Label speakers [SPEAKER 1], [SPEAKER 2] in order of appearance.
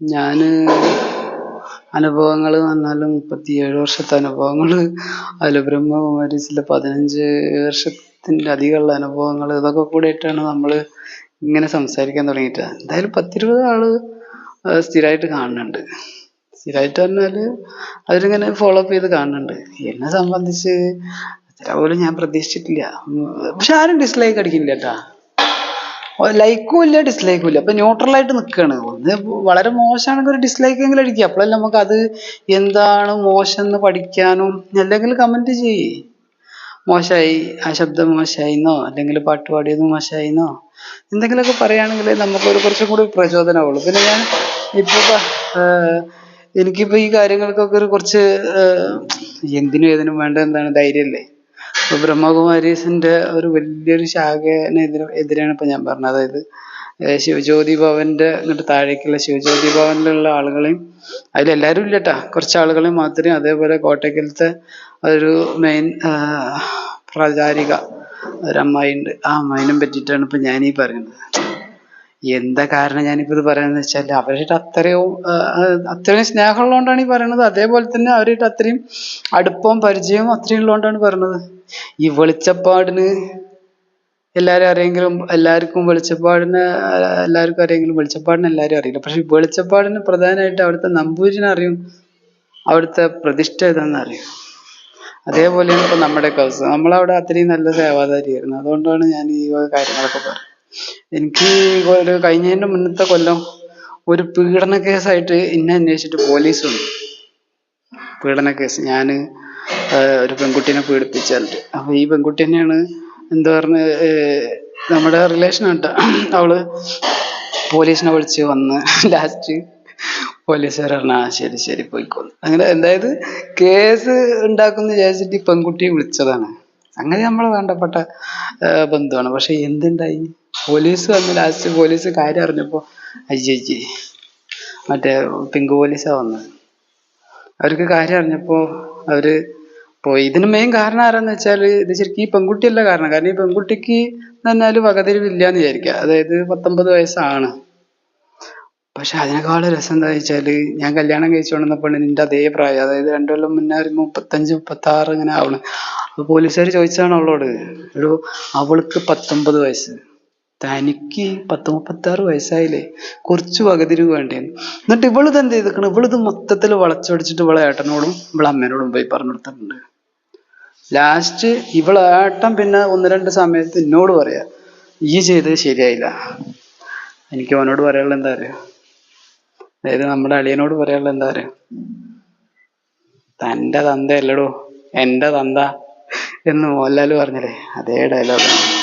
[SPEAKER 1] ഞാൻ അനുഭവങ്ങൾ വന്നാലും മുപ്പത്തിയേഴ് വർഷത്തെ അനുഭവങ്ങൾ അതിൽ ബ്രഹ്മകുമാരീസിലെ പതിനഞ്ച് വർഷത്തിന്റെ അധികമുള്ള അനുഭവങ്ങൾ ഇതൊക്കെ കൂടിയിട്ടാണ് നമ്മൾ ഇങ്ങനെ സംസാരിക്കാൻ തുടങ്ങിയിട്ട്. എന്തായാലും പത്തിരുപത് ആൾ സ്ഥിരമായിട്ട് കാണുന്നുണ്ട്. സ്ഥിരമായിട്ട് പറഞ്ഞാൽ അവരിങ്ങനെ ഫോളോ അപ്പ് ചെയ്ത് കാണുന്നുണ്ട്. എന്നെ സംബന്ധിച്ച് ഇത്ര പോലും ഞാൻ പ്രതീക്ഷിച്ചിട്ടില്ല. പക്ഷെ ആരും ഡിസ്ലൈക്ക് അടിക്കില്ല കേട്ടാ. ലൈക്കും ഇല്ല ഡിസ്ലൈക്കും ഇല്ല. അപ്പൊ ന്യൂട്രൽ ആയിട്ട് നിൽക്കുകയാണ് ഒന്ന് വളരെ മോശമാണെങ്കിൽ ഒരു ഡിസ്ലൈക്ക് എങ്കിലും അടിക്കുക. അപ്പോഴല്ലേ നമുക്ക് അത് എന്താണ് മോശം എന്ന് പഠിക്കാനും അല്ലെങ്കിൽ കമന്റ് ചെയ്യേ. മോശമായി ആ ശബ്ദം മോശമായിന്നോ? അല്ലെങ്കിൽ പാട്ട് പാടിയത് മോശമായിന്നോ? എന്തെങ്കിലുമൊക്കെ പറയുകയാണെങ്കിൽ നമുക്കൊരു കുറച്ചും കൂടി പ്രചോദനമാവുള്ളൂ പിന്നെ ഞാൻ ഇപ്പൊ എനിക്കിപ്പോൾ ഈ കാര്യങ്ങൾക്കൊക്കെ ഒരു കുറച്ച് എന്തിനും ഏതിനും വേണ്ട എന്താണ് ധൈര്യമല്ലേ? ബ്രഹ്മകുമാരീസിന്റെ ഒരു വലിയൊരു ശാഖനെതിരെ എതിരാണ് ഇപ്പൊ ഞാൻ പറഞ്ഞത്. അതായത് ശിവജ്യോതി ഭവന്റെ എന്നിട്ട് താഴേക്കുള്ള ശിവജ്യോതി ഭവനിലുള്ള ആളുകളെയും അതിലെല്ലാരും ഇല്ലട്ടാ. കുറച്ച് ആളുകളെ മാത്രമേ അതേപോലെ കോട്ടയ്ക്കലത്തെ ഒരു മെയിൻ പ്രചാരിക ഒരമ്മായി ഉണ്ട് ആ അമ്മായിനെ പറ്റിയിട്ടാണ് ഇപ്പൊ ഞാൻ ഈ പറയുന്നത്. എന്താ കാരണം ഞാനിപ്പോ ഇത് പറയുന്നത് വെച്ചാൽ അവരുടെ അത്രയും അത്രയും സ്നേഹമുള്ളതുകൊണ്ടാണ് ഈ പറയുന്നത്. അതേപോലെ തന്നെ അവരുടെ അത്രയും അടുപ്പവും പരിചയവും അത്രയും ഉള്ളതുകൊണ്ടാണ് പറയുന്നത്. ഈ വെളിച്ചപ്പാടിന് എല്ലാരും അറിയെങ്കിലും എല്ലാവർക്കും വെളിച്ചപ്പാടിന് എല്ലാവർക്കും അറിയെങ്കിലും വെളിച്ചപ്പാടിന് എല്ലാവരും അറിയില്ല. പക്ഷെ വെളിച്ചപ്പാടിന് പ്രധാനമായിട്ട് അവിടുത്തെ നമ്പൂരിനെ അറിയും അവിടുത്തെ പ്രതിഷ്ഠ ഏതാണെന്ന് അറിയും. അതേപോലെയാണ് ഇപ്പൊ നമ്മുടെ കൗസ്. നമ്മളവിടെ അത്രയും നല്ല സേവാധാരിയായിരുന്നു അതുകൊണ്ടാണ് ഞാൻ ഈ കാര്യങ്ങളൊക്കെ പറയുന്നത് എനിക്ക് ഒരു കഴിഞ്ഞതിന്റെ മുന്നത്തെ കൊല്ലം ഒരു പീഡന കേസായിട്ട് എന്നെ അന്വേഷിച്ചിട്ട് പോലീസ് വന്നു പീഡന കേസ് ഞാൻ ഒരു പെൺകുട്ടീനെ പീഡിപ്പിച്ചിട്ട് അപ്പൊ ഈ പെൺകുട്ടി തന്നെയാണ് എന്താ പറഞ്ഞ നമ്മുടെ റിലേഷൻ കേട്ടോ അവൾ പോലീസിനെ വിളിച്ച് വന്ന് ലാസ്റ്റ് പോലീസുകാർ പറഞ്ഞു ആ ശരി ശരി പോയിക്കോന്നു അങ്ങനെ എന്തായത് കേസ് ഉണ്ടാക്കുന്ന വിചാരിച്ചിട്ട് ഈ പെൺകുട്ടിയെ വിളിച്ചതാണ്. അങ്ങനെ നമ്മൾ വേണ്ടപ്പെട്ട ബന്ധമാണ് പക്ഷെ എന്തുണ്ടായി? പോലീസ് വന്ന് ലാസ്റ്റ് പോലീസ് കാര്യം അറിഞ്ഞപ്പോ അയ്യേ മറ്റേ പിങ്ക് പോലീസാ വന്നത്. അവർക്ക് കാര്യം അറിഞ്ഞപ്പോ അവർ പോയി. ഇതിന് മെയിൻ കാരണം ആരാന്ന് വെച്ചാൽ ഇത് ശരിക്കും ഈ പെൺകുട്ടിയല്ല കാരണം. കാരണം ഈ പെൺകുട്ടിക്ക് പറഞ്ഞാൽ വകതിരിവില്ല എന്ന് വിചാരിക്കുക. അതായത് പത്തൊമ്പത് വയസ്സാണ്. പക്ഷെ അതിനേക്കാൾ രസം എന്താ വെച്ചാൽ ഞാൻ കല്യാണം കഴിച്ചു കൊണ്ടുവന്ന പെണ്ണിന്റെ അതേ പ്രായം. അതായത് രണ്ടു കൊല്ലം മുന്നേ ഒരു മുപ്പത്തഞ്ച് മുപ്പത്തി ആറ് ഇങ്ങനെ ആവണ്. അപ്പൊ പോലീസുകാർ ചോദിച്ചതാണ് അവളോട്? ഒരു അവൾക്ക് പത്തൊമ്പത് വയസ്സ്. തനിക്ക് പത്ത് മുപ്പത്തി ആറ് വയസ്സായില്ലേ? കുറച്ച് വകതിരിവ് വേണ്ടേന്ന്. എന്നിട്ട് ഇവളിത് എന്ത് ചെയ്തിരിക്കണം ഇവളിത് മൊത്തത്തിൽ വളച്ചൊടിച്ചിട്ട് ഇവളെ ഏട്ടനോടും ഇവളെ അമ്മേനോടും പോയി പറഞ്ഞു കൊടുത്തിട്ടുണ്ട്. ലാസ്റ്റ് ഇവളെ ഏട്ടൻ പിന്നെ ഒന്ന് രണ്ട് സമയത്ത് എന്നോട് പറയാ ഈ ചെയ്തത് ശരിയായില്ല. എനിക്ക് അവനോട് പറയാനുള്ള എന്താ അറിയോ? അതായത് നമ്മുടെ അളിയനോട് പറയാനുള്ള എന്താ അറിയോ? തന്റെ തന്ത അല്ലടോ എന്റെ തന്ത എന്ന് മോഹൻലാൽ പറഞ്ഞില്ലേ അതേ ഡയലോഗാണ്